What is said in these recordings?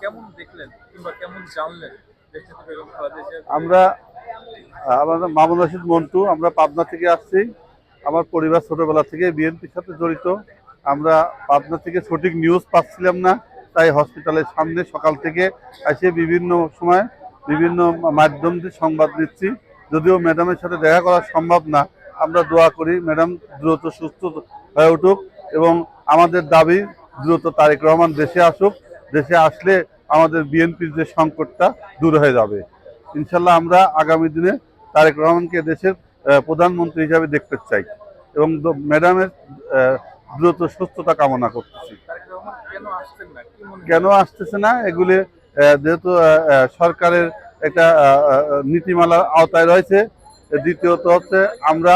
কেমন দেখলেন কিংবা কেমন জানলেন আমরা আহ, আমাদের মামুন রশিদ মন্টু আমরা পাবনা থেকে আসছি। আমার পরিবার ছোটবেলা থেকে বিএনপির সাথে জড়িত। আমরা পাবনা থেকে সঠিক নিউজ পাচ্ছিলাম না তাই হসপিটালের সামনে সকাল থেকে এসে বিভিন্ন সময় বিভিন্ন মাধ্যম দিয়ে সংবাদ দিচ্ছি। যদিও ম্যাডামের সাথে দেখা করা সম্ভব না আমরা দোয়া করি ম্যাডাম দ্রুত সুস্থ হয়ে উঠুক এবং আমাদের দাবি দ্রুত তারেক রহমান দেশে আসুক। দেশে আসলে আমাদের বিএনপির যে সংকটটা দূর হয়ে যাবে। ইনশাল্লাহ আমরা আগামী দিনে তারেক রহমানকে দেশের প্রধানমন্ত্রী হিসাবে দেখতে চাই এবং ম্যাডামের দ্রুত সুস্থতা কামনা করতেছি। কেন আসতেছে না? এগুলি যেহেতু সরকারের একটা নীতিমালার আওতায় রয়েছে। দ্বিতীয়ত হচ্ছে আমরা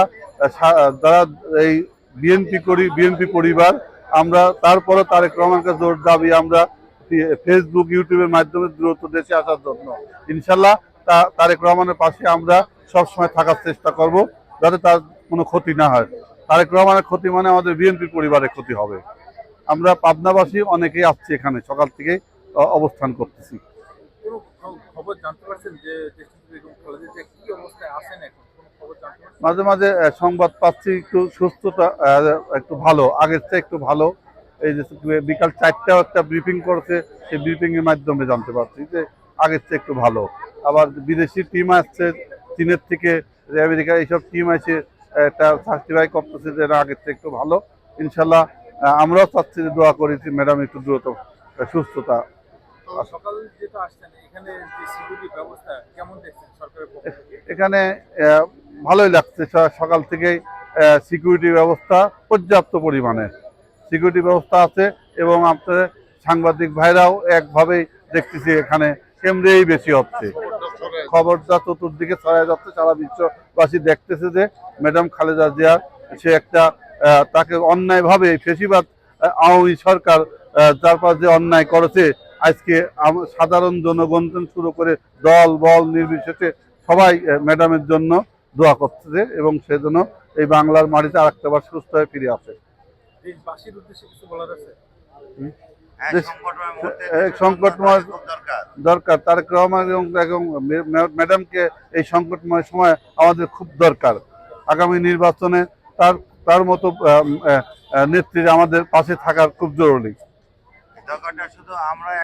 যারা এই বিএনপি করি, বিএনপি পরিবার, আমরা তারপরে তারেক রহমানকে জোর দাবি আমরা ফেসবুক ইউটিউবের মাধ্যমে দ্রুত দেশে আসার জন্য। ইনশাল্লাহ তা- তারেক রহমানের পাশে আমরা সবসময় থাকার চেষ্টা করব যাতে তার কোনো ক্ষতি না হয়। তারেক রহমানের ক্ষতি মানে আমাদের বিএনপি পরিবারের ক্ষতি হবে। আমরা পাবনাবাসী অনেকেই আসছি এখানে সকাল থেকে অবস্থান করতেছি। মাঝে মাঝে সংবাদ পাচ্ছি একটু সুস্থতা একটু ভালো আগের চেয়ে একটু ভালো। এই যে বিকাল চারটাও একটা ব্রিফিং করছে সেই ব্রিফিং এর মাধ্যমে জানতে পারছি যে আগের চেয়ে একটু ভালো। আবার বিদেশি টিম আসছে চীনের থেকে আমেরিকা এইসব টিম এসে একটা সার্টিফাই করতেছে যে আগের চেয়ে একটু ভালো। ইনশাল্লাহ আমরাও চাচ্ছি যে দোয়া করেছি ম্যাডাম একটু দ্রুত সুস্থতা এখানে ভালোই লাগছে। সকাল থেকেই সিকিউরিটি ব্যবস্থা পর্যাপ্ত পরিমাণে। সিকিউরিটি ব্যবস্থা আছে এবং আপনার সাংবাদিক ভাইরাও একভাবেই দেখতেছি এখানে কেন্দ্রেই বেশি হচ্ছে। খবরটা চতুর্দিকে ছড়ায় যাচ্ছে, সারা বিশ্ববাসী দেখতেছে যে ম্যাডাম খালেদা জিয়া, সে একটা তাকে অন্যায়ভাবে ফেসিবাদ আওয়ামী সরকার পর যে অন্যায় করেছে, আজকে সাধারণ জনগণ শুরু করে দল, বল, নির্বিশেষে সবাই ম্যাডামের জন্য দোয়া করতেছে এবং সেজন্য এই বাংলার মাটিতে আরেকটাবার সুস্থ হয়ে ফিরে আসে। দেশবাসীর উদ্দেশ্যে কিছু বলার আছে? সংকটময় দরকার। দরকার। তারেক রহমান এবং ম্যাডামকে এই সংকটময় সময় আমাদের খুব দরকার। আগামী নির্বাচনে তার তার মতো নেত্রী আমাদের পাশে থাকার খুব জরুরি। দরকারটা শুধু আমরা